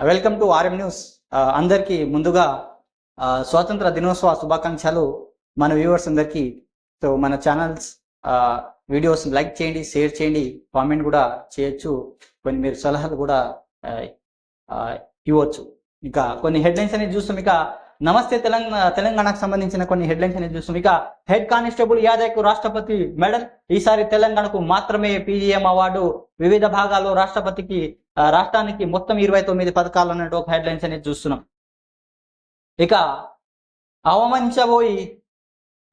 Welcome to RM news అందరికీ ముందుగా uh, స్వాతంత్ర దినోత్సవ శుభాకాంక్షలు మన వ్యూవర్స్ అందరికీ. సో మన ఛానల్స్ వీడియోస్ లైక్ చేయండి షేర్ చేయండి కామెంట్ కూడా చేయొచ్చు. కొన్ని మీరు సలహాలు కూడా uh, uh, ఇవ్వచ్చు. ఇక కొన్ని హెడ్లైన్స్ అనేది చూస్తాం ఇక. నమస్తే తెలంగాణ తెలంగాణకు సంబంధించిన కొన్ని హెడ్లైన్స్ అనేది చూస్తాం ఇక. హెడ్ కానిస్టేబుల్ యాదవ్కు రాష్ట్రపతి మెడల్ ఈసారి తెలంగాణకు మాత్రమే పీజీఎం అవార్డు వివిధ భాగాల్లో రాష్ట్రపతికి రాష్ట్రానికి మొత్తం ఇరవై తొమ్మిది పథకాలు అన్నట్టు ఒక హెడ్లైన్స్ అనేది చూస్తున్నాం. ఇక అవమంచబోయి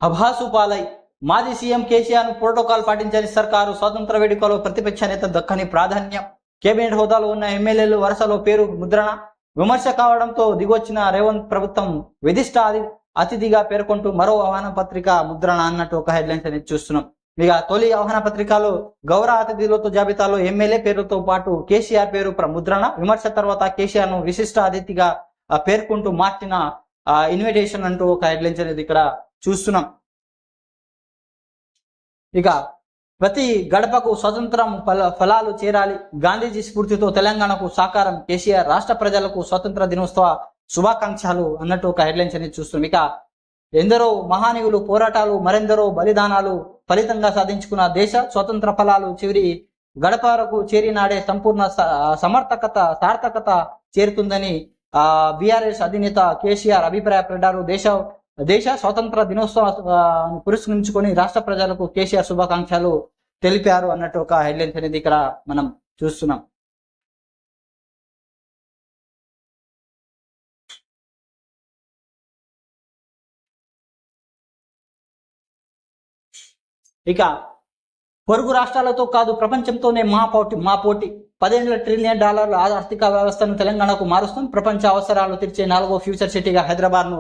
అభాసుపాలై మాజీ సీఎం కేసీఆర్ ప్రోటోకాల్ పాటించని సర్కారు స్వాతంత్ర వేడుకలో ప్రతిపక్ష నేత దక్కని ప్రాధాన్యం. కేబినెట్ హోదాలో ఉన్న ఎమ్మెల్యేలు వరుసలో పేరు ముద్రణ. విమర్శ కావడంతో దిగొచ్చిన రేవంత్ ప్రభుత్వం విధిష్ట అతిథిగా పేర్కొంటూ మరో ఆహ్వాన పత్రిక ముద్రణ అన్నట్టు ఒక హెడ్లైన్స్ అనేది చూస్తున్నాం. ఇక తొలి ఆహ్వాన పత్రికలో గౌరవ అతిథులతో జాబితాలో ఎమ్మెల్యే పేరుతో పాటు కేసీఆర్ పేరు ముద్రణ విమర్శ తర్వాత కేసీఆర్ను విశిష్ట అతిథిగా పేర్కొంటూ మార్చిన ఇన్విటేషన్ అంటూ ఒక హెడ్లైన్స్ అనేది ఇక్కడ చూస్తున్నాం. ఇక ప్రతి గడపకు స్వతంత్రం ఫల ఫలాలు చేరాలి. గాంధీజీ స్ఫూర్తితో తెలంగాణకు సాకారం. కేసీఆర్ రాష్ట్ర ప్రజలకు స్వతంత్ర దినోత్సవ శుభాకాంక్షలు అన్నట్టు ఒక హెడ్లైన్స్ అనేది చూస్తున్నాం. ఇక ఎందరో మహానీయులు పోరాటాలు మరెందరో బలిదానాలు ఫలితంగా సాధించుకున్న దేశ స్వతంత్ర ఫలాలు చివరి గడపారకు చేరినాడే సంపూర్ణ స- సమర్థకత సార్థకత చేరుతుందని ఆ బీఆర్ఎస్ అధినేత కేసీఆర్ అభిప్రాయపడ్డారు. దేశ దేశ స్వతంత్ర దినోత్సవం పురస్కరించుకొని రాష్ట్ర ప్రజలకు కేసీఆర్ శుభాకాంక్షలు తెలిపారు అన్నట్టు ఒక హెడ్లైన్స్ అనేది ఇక్కడ మనం చూస్తున్నాం. ఇక పొరుగు రాష్ట్రాలతో కాదు ప్రపంచంతోనే మా పోటీ మా పోటీ. పదిహేను ట్రిలియన్ డాలర్ల ఆర్థిక వ్యవస్థను తెలంగాణకు మారుస్తాం ప్రపంచ అవసరాలు తీర్చే నాలుగో ఫ్యూచర్ సిటీగా హైదరాబాద్ను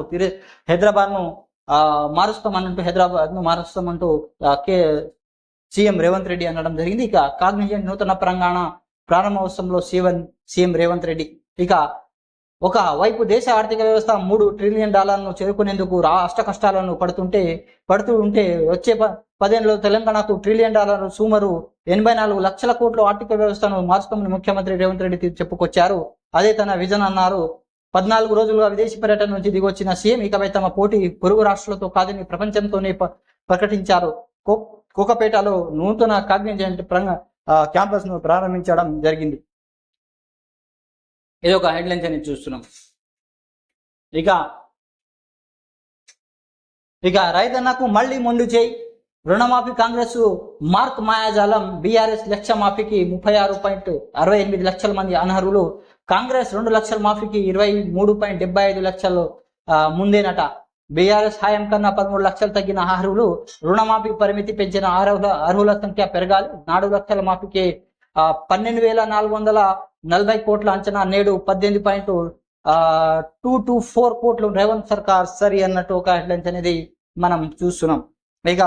హైదరాబాద్ను ఆ, మారుస్తామన్నట్టు హైదరాబాద్ను మారుస్తామంటూ కే సీఎం రేవంత్ రెడ్డి అనడం జరిగింది. ఇక కాగ్నిజెంట్ నూతన తెలంగాణ ప్రారంభోత్సవంలో సీఎం సీఎం రేవంత్ రెడ్డి. ఇక ఒక వైపు దేశ ఆర్థిక వ్యవస్థ మూడు ట్రిలియన్ డాలర్లను చేరుకునేందుకు రాష్ట్ర కష్టాలను పడుతుంటే పడుతూ ఉంటే వచ్చే ప- పదేళ్ళలో తెలంగాణకు ట్రిలియన్ డాలర్ సుమారు ఎనభై నాలుగు లక్షల కోట్ల ఆర్థిక వ్యవస్థను మార్చుకోమని ముఖ్యమంత్రి రేవంత్ రెడ్డి చెప్పుకొచ్చారు. అదే తన విజన్ అన్నారు. పద్నాలుగు రోజులుగా విదేశీ పర్యటన నుంచి దిగొచ్చిన సీఎం ఇకపై తమ పోటీ పొరుగు రాష్ట్రాలతో కాదని ప్రపంచంతోనే ప- ప్రకటించారు. కో- కోకపేటలో నూతన కాగ్నిజెంట్ క్యాంపస్ క్యాంపస్ను ప్రారంభించడం జరిగింది. ఇది ఒక హెడ్లైన్స్ అనేది చూస్తున్నాం. ఇక ఇక రైతన్నకు మళ్ళీ మొండు చేయి. రుణమాఫీ కాంగ్రెస్ మార్క్ మాయాజాలం బీఆర్ఎస్ లక్ష మాఫీకి ముప్పై ఆరు పాయింట్ అరవై ఎనిమిది లక్షల మంది అనర్హులు. కాంగ్రెస్ రెండు లక్షల మాఫీకి ఇరవై మూడు పాయింట్ డెబ్బై ఐదు లక్షలు ముందేనట. బీఆర్ఎస్ హాయం కన్నా పదమూడు లక్షలు తగ్గిన అర్హులు రుణమాఫీ పరిమితి పెంచిన అర్హుల అర్హుల సంఖ్య పెరగాలి. నాలుగు లక్షల మాఫీకి పన్నెండు వేల నాలుగు వందల నలభై కోట్ల అంచనా నేడు పద్దెనిమిది పాయింట్ టూ టూ ఫోర్ కోట్లు రేవంత్ సర్కార్ సరి అన్నట్టు ఒక హెడ్లైన్స్ అనేది మనం చూస్తున్నాం. ఇక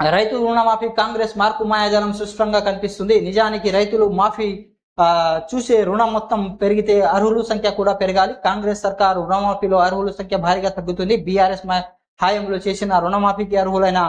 రైతు రుణమాఫీ కాంగ్రెస్ మార్పు మాయాజాలం స్పష్టంగా కనిపిస్తుంది. నిజానికి రైతులు మాఫీ ఆ, చూసే రుణం మొత్తం పెరిగితే అర్హుల సంఖ్య కూడా పెరగాలి. కాంగ్రెస్ సర్కారు రుణమాఫీలో అర్హుల సంఖ్య భారీగా తగ్గుతుంది. బీఆర్ఎస్ హాయంలో చేసిన రుణమాఫీకి అర్హులైన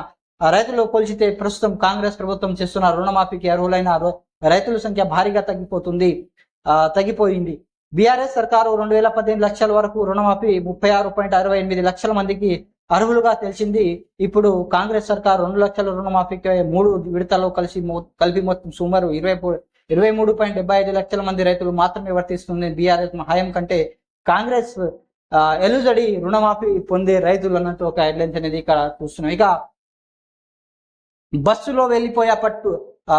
రైతులు కొలిచితే ప్రస్తుతం కాంగ్రెస్ ప్రభుత్వం చేస్తున్న రుణమాఫీకి అర్హులైన రైతుల సంఖ్య భారీగా తగ్గిపోతుంది. ఆ, తగ్గిపోయింది. బీఆర్ఎస్ సర్కారు రెండు వేల పద్దెనిమిది లక్షల వరకు రుణమాఫీ ముప్పై ఆరు పాయింట్ అరవై ఎనిమిది లక్షల మందికి అర్హులుగా తెలిసింది. ఇప్పుడు కాంగ్రెస్ సర్కార్ రెండు లక్షల రుణమాఫీకి మూడు విడతల్లో కలిసి కలిపి మొత్తం సుమారు ఇరవై ఇరవై మూడు పాయింట్ డెబ్బై ఐదు లక్షల మంది రైతులు మాత్రమే వర్తిస్తుంది బీఆర్ఎస్ హాయం కంటే. కాంగ్రెస్ ఆ, ఎలుజడి రుణమాఫీ పొందే రైతులు అన్నట్టు ఒక హెడ్లైన్స్ అనేది ఇక్కడ చూస్తున్నాం. ఇక బస్సులో వెళ్ళిపోయే పట్టు ఆ,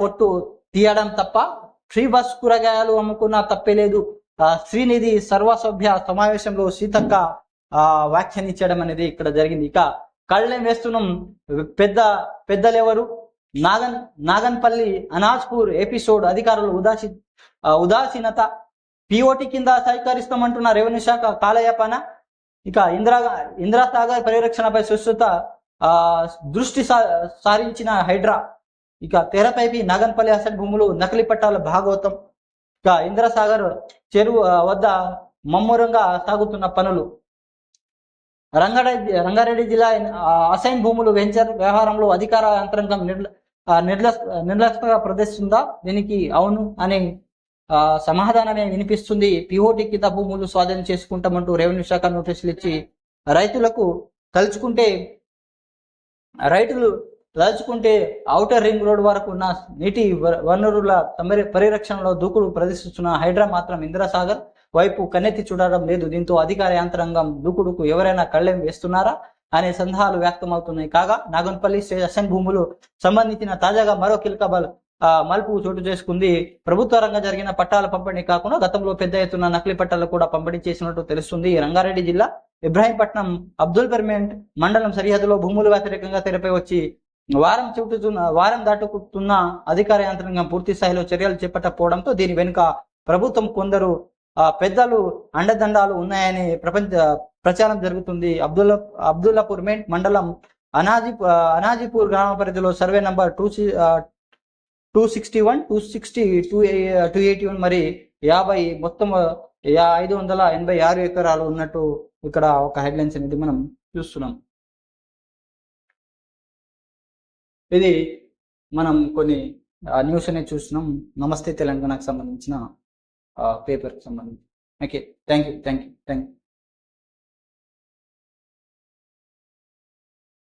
పొట్టు తీయడం తప్ప ఫ్రీ బస్ కూరగాయలు అమ్ముకున్నా తప్పే లేదు. శ్రీనిధి సర్వసభ్య సమావేశంలో సీతక్క ఆ, వ్యాఖ్యానించడం అనేది ఇక్కడ జరిగింది. ఇక కళ్ళెం వేస్తున్నాం పెద్ద పెద్దలెవరు? నాగన్ నాగన్పల్లి అనాజ్పూర్ ఎపిసోడ్ అధికారులు ఉదాసి ఉదాసీనత. పిఓటి కింద సహకరిస్తామంటున్న రెవెన్యూ శాఖ కాలయాపన. ఇక ఇందిరా ఇందిరాసాగర్ పరిరక్షణపై సుస్థత దృష్టి సారించిన హైడ్రా ఇక తెరపైపి నాగన్పల్లి అసెట్ భూములు నకిలీ పట్టాల భాగవతం ఇక ఇంద్రసాగర్ చెరువు వద్ద మమ్మూరంగా సాగుతున్న పనులు. రంగారెడ్డి రంగారెడ్డి జిల్లా అసైన్ భూములు వెంచర్ వ్యవహారంలో అధికార యంత్రాంగం నిర్ల ఆ, నిర్లస్ నిర్లక్ష్యంగా ప్రదర్శిస్తుందా? దీనికి అవును అని ఆ, సమాధానమే వినిపిస్తుంది. పిఓటి కింద భూములు స్వాధీనం చేసుకుంటామంటూ రెవెన్యూ శాఖ నోటీసులు ఇచ్చి రైతులకు తలుచుకుంటే రైతులు దాచుకుంటే ఔటర్ రింగ్ రోడ్ వరకు ఉన్న నీటి వనరుల తమరి పరిరక్షణలో దూకుడు ప్రదర్శిస్తున్న హైడ్రా మాత్రం ఇందిరాసాగర్ వైపు కన్నెత్తి చూడడం లేదు. దీంతో అధికార యంత్రాంగం దూకుడుకు ఎవరైనా కళ్ళెం వేస్తున్నారా అనే సందేహాలు వ్యక్తమవుతున్నాయి. కాగా నాగన్పల్లి సెషన్ భూములు సంబంధించిన తాజాగా మరో కీలక మలుపు చోటు చేసుకుంది. ప్రభుత్వ రంగం జరిగిన పట్టాల పంపిణీ కాకుండా గతంలో పెద్ద ఎత్తున నకిలీ పట్టాలు కూడా పంపిణీ చేసినట్టు తెలుస్తుంది. రంగారెడ్డి జిల్లా ఇబ్రాహీంపట్నం అబ్దుల్ పెర్మెంట్ మండలం సరిహద్దులో భూములు వ్యతిరేకంగా తెరపై వచ్చి వారం చుట్టుతున్న వారం దాటుకుతున్న అధికార యంత్రాంగం పూర్తి స్థాయిలో చర్యలు చేపట్టకపోవడంతో దీని వెనుక ప్రభుత్వం కొందరు పెద్దలు అండదండాలు ఉన్నాయని ప్రపంచ ప్రచారం జరుగుతుంది. అబ్దుల్లా అబ్దుల్లాపూర్ మెంట్ మండలం అనాజీ అనాజీపూర్ గ్రామ పరిధిలో survey number two two sixty one two sixty two two eighty one మరి యాభై మొత్తం యా- ఐదు వందల ఎనభై ఆరు ఎకరాలు ఉన్నట్టు ఇక్కడ ఒక హెడ్లైన్స్ అనేది మనం చూస్తున్నాం. ఇది మనం కొన్ని న్యూస్ అనేది చూస్తున్నాం. నమస్తే తెలంగాణకు సంబంధించిన పేపర్కి సంబంధించి. Okay thank you thank you thank you